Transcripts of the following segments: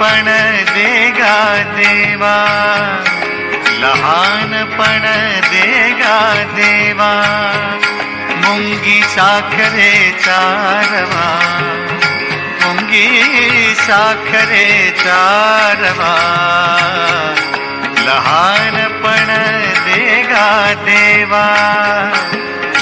लहानपण देगा देवा. लहानपण देगा देवा. मुंगी साखरेचा रवा. मुंगी साखरेचा रवा. लहानपण देगा देवा.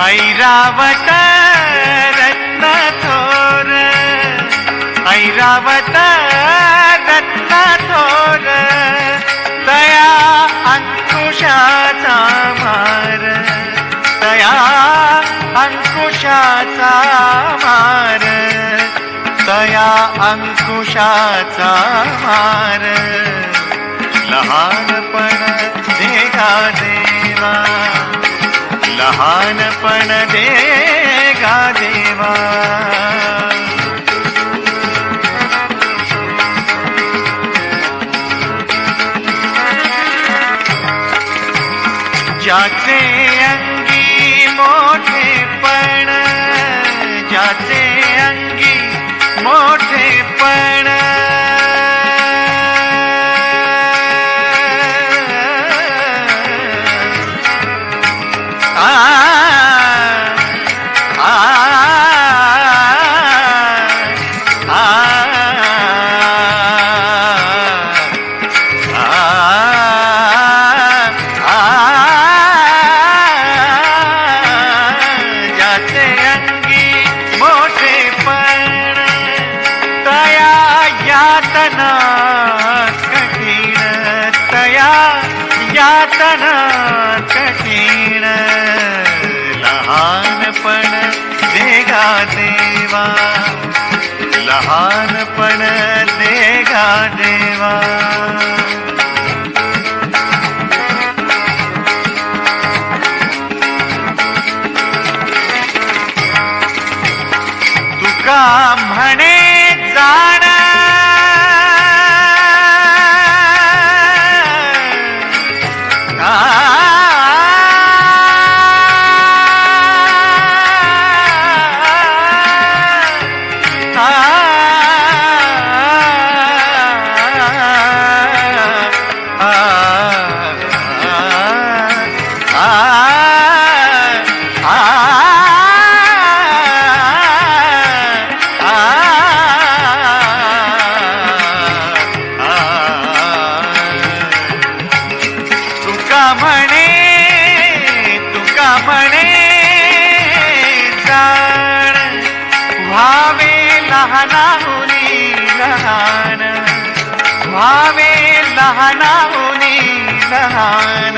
ऐरावत रत्न थोर. ऐरावत रत्न थोर. तया अंकुशाचा मार. तया अंकुशाचा मार. तया अंकुशाचा मार. लहानपण देगा देवा ज्याचे अंगी मोठे यातना कठीण तया यातना कठीण लहानपण देगा देवा. लहान लहानाहुनी लहान व्हावे लहानाहुनी लहान।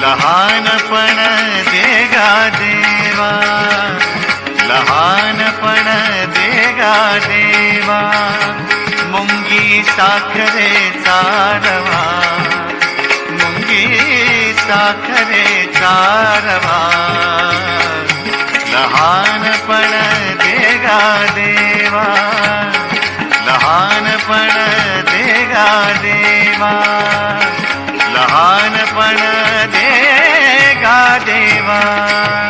लहानपण देगा देवा। लहानपण देगा देवा। मुंगी साखरे रवा। लहानपण देगा देवा. लहानपण देगा देवा. लहानपण देगा देवा.